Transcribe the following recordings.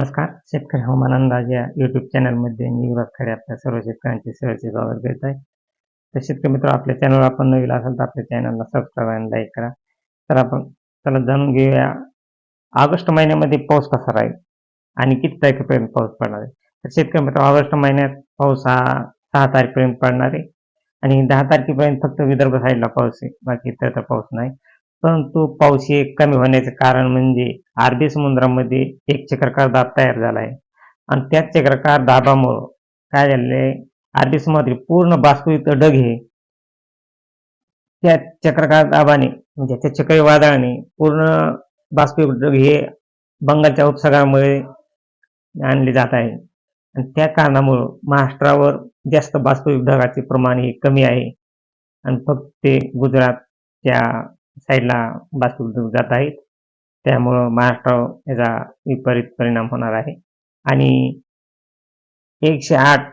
नमस्कार. शेतकरी हवामान अंदाज या युट्यूब चॅनलमध्ये मी विभाग खडे आपल्या सर्व शेतकऱ्यांचे सहर्ष स्वागत करत आहे. तर शेतकरी मित्र आपल्या चॅनलवर आपण नवीन असेल तर आपल्या चॅनलला सबस्क्राईब आणि लाईक करा. तर आपण चला जाणून घेऊया ऑगस्ट महिन्यामध्ये पाऊस कसा राहील आणि किती तारखेपर्यंत पाऊस पडणार आहे? तर शेतकरी मित्र ऑगस्ट महिन्यात पाऊस हा सहा तारखेपर्यंत पडणार आहे आणि दहा तारखेपर्यंत फक्त विदर्भ साईडला पाऊस आहे. बाकी इतर तर पाऊस नाही. परंतु पाऊस हे कमी होण्याचे कारण म्हणजे अरबी समुद्रामध्ये एक चक्रकार दाब तयार झाला आहे आणि त्याच चक्रकार दाबामुळं काय झालेलं अरबी समुद्री पूर्ण बाष्पयुक्त डग हे त्या चक्रकार दाबाने म्हणजे त्या चक्रीवादळाने पूर्ण बाष्पयुक्त डग हे बंगालच्या उपसागरामुळे आणले जात आहे. आणि त्या कारणामुळं महाराष्ट्रावर जास्त बाष्पयुक्त ढगाचे प्रमाण हे कमी आहे. आणि फक्त ते गुजरातच्या साईडला बाष्पयुक्त जात आहेत त्यामुळं महाराष्ट्रावर याचा विपरीत परिणाम होणार आहे. आणि एकशे आठ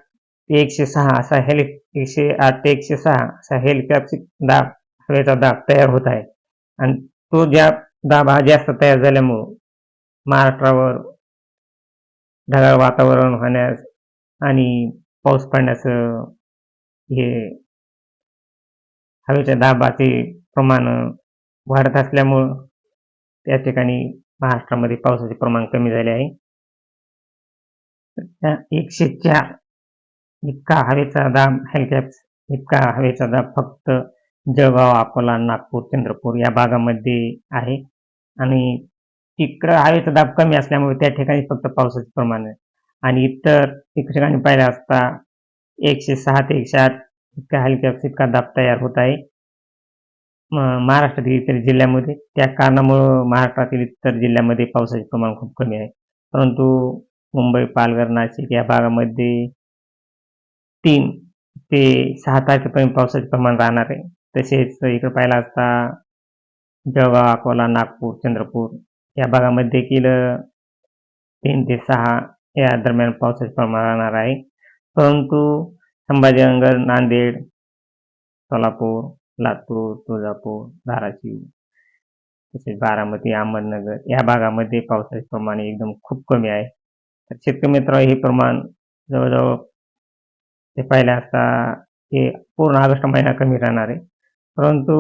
ते एकशे सहा असा हेलि एकशे आठ ते एकशे सहा असा हेलिकॉप्टर दाब हवेचा दाब तयार होत आहे. आणि तो ज्या दाब हा जास्त तयार झाल्यामुळं महाराष्ट्रावर ढगाळ वातावरण होण्यास आणि पाऊस पडण्याचं हे हवेच्या दाबाचे प्रमाण वाढत असल्यामुळं त्या ठिकाणी महाराष्ट्रामध्ये पावसाचे प्रमाण कमी झाले आहे. त्या एकशे चार इतका हवेचा दाब हेलकॅप्स इतका हवेचा दाब फक्त जळगाव अकोला नागपूर चंद्रपूर या भागामध्ये आहे. आणि तिकडं हवेचा दाब कमी असल्यामुळे त्या ठिकाणी फक्त पावसाचे प्रमाण आहे. आणि इतर ठिकाणी पाहिलं असता एकशे सहा ते एकशे आठ इतका हेलकॅप्स इतका दाब तयार होत आहे. महाराष्ट्रातील इतर जिल्ह्यामध्ये. त्या कारणामुळं महाराष्ट्रातील इतर जिल्ह्यामध्ये पावसाचे प्रमाण खूप कमी आहे. परंतु मुंबई पालघर नाशिक या भागामध्ये तीन ते सहा तारखेपर्यंत पावसाचे प्रमाण राहणार आहे. तसेच इकडे पाहिला असता जळगाव अकोला नागपूर चंद्रपूर या भागामध्ये देखील तीन ते सहा या दरम्यान पावसाचे प्रमाण राहणार आहे. परंतु संभाजीनगर नांदेड सोलापूर लातूर तुळजापूर धाराशिव तसेच बारामती अहमदनगर या भागामध्ये पावसाचे प्रमाण एकदम खूप कमी आहे. तर शेतकरी मित्र हे प्रमाण जवळजवळ ते पाहिलं असता हे पूर्ण ऑगस्ट महिना कमी राहणार आहे. परंतु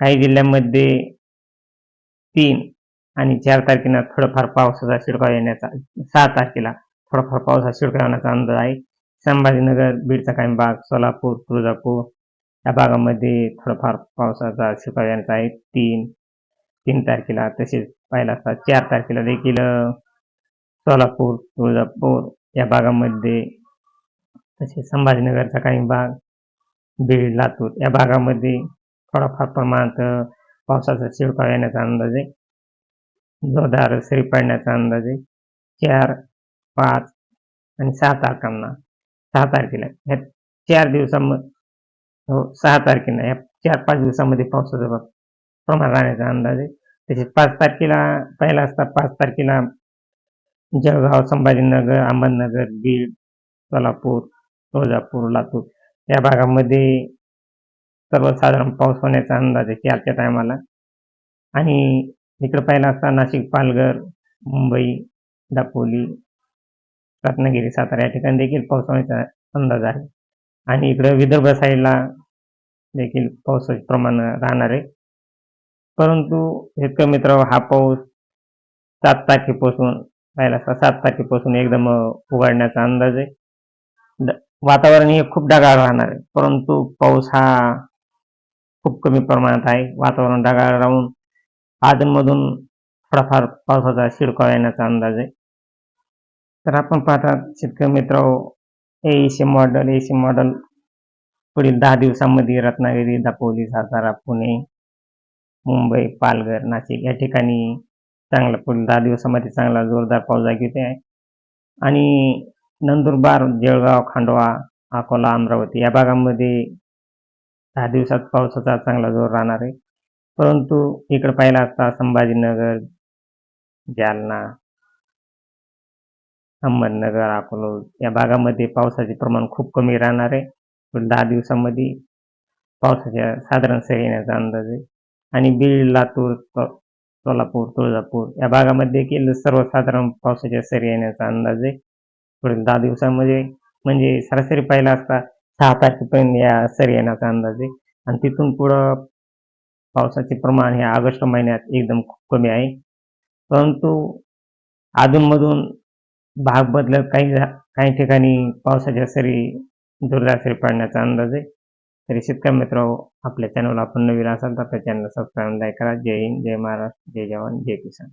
काही जिल्ह्यांमध्ये तीन आणि चार तारखेला थोडंफार पावसाचा शिडकाव येण्याचा सहा तारखेला थोडाफार पावसाचा शिडकाव येण्याचा अंदाज आहे. संभाजीनगर बीडचा काही भाग सोलापूर तुळजापूर या भागामध्ये थोडंफार पावसाचा शिडकाव यांचा आहे तीन तीन तारखेला तसेच पाहिला असता चार तारखेला देखील सोलापूर तुळजापूर या भागामध्ये तसेच संभाजीनगरचा काही भाग बीड लातूर या भागामध्ये थोडाफार प्रमाणात पावसाचा शिडकाव येण्याचा अंदाज आहे. जोरदार सरी पडण्याचा अंदाज आहे. चार पाच आणि सहा तारखांना सहा तारखेला. ह्या चार दिवसामध्ये हो, सहा तारखेला या चार पाच दिवसामध्ये पावसाचा प्रमाण राहण्याचा अंदाज आहे. तसेच पाच तारखेला पहिला असता पाच तारखेला जळगाव संभाजीनगर अहमदनगर बीड सोलापूर तुळजापूर लातूर या भागामध्ये सर्वसाधारण पाऊस होण्याचा अंदाज आहे चारच्या टायमाला. आणि इकडं पाहिला असता नाशिक पालघर मुंबई दापोली रत्नागिरी सातारा या ठिकाणी देखील पाऊस होण्याचा अंदाज आहे. आणि इकडं विदर्भ साईडला देखील पावसाचे प्रमाण राहणार आहे. परंतु शेतकरी मित्र हा पाऊस सात तारखेपासून पाहिला असा सात तारखेपासून एकदम उघडण्याचा अंदाज आहे. वातावरण हे खूप ढगाळ राहणार आहे. परंतु पाऊस हा खूप कमी प्रमाणात आहे. वातावरण ढगाळ राहून अधूनमधून थोडाफार पावसाचा शिडकाव येण्याचा अंदाज आहे. तर आपण पाहतात शेतकरी मित्र एसी मॉडेल एसी मॉडल पुढील दहा दिवसांमध्ये रत्नागिरी दापोली सातारा पुणे मुंबई पालघर नाशिक या ठिकाणी चांगला पुढील दहा दिवसामध्ये चांगला जोरदार पाऊस घेते. आहे आणि नंदुरबार जळगाव खांडवा अकोला अमरावती या भागामध्ये दहा दिवसात पावसाचा चांगला जोर राहणार आहे. परंतु इकडे पाहिला असता संभाजीनगर जालना अहमदनगर अकोला या भागामध्ये पावसाचे प्रमाण खूप कमी राहणार आहे. दहा दिवसामध्ये पावसाच्या साधारण सरी येण्याचा अंदाज आहे. आणि बीड लातूर सोलापूर तुळजापूर या भागामध्ये देखील सर्वसाधारण पावसाच्या सरी येण्याचा अंदाज आहे. पुढील दहा दिवसामध्ये म्हणजे सरासरी पाहिला असता सहा तारखेपर्यंत या सरी येण्याचा अंदाज आहे. आणि तिथून पुढं पावसाचे प्रमाण हे ऑगस्ट महिन्यात एकदम खूप कमी आहे. परंतु अधूनमधून भाग बदलत काही काही ठिकाणी पावसाच्या सरी जोरदार सरी पडण्याचा अंदाज आहे. तरी शेतकरी मित्र आपल्या चॅनलला आपण नवीन असाल तर आपल्या चॅनलला सबस्क्राईब लाईक करा. जय हिंद जय महाराष्ट्र जय जवान जय किसान.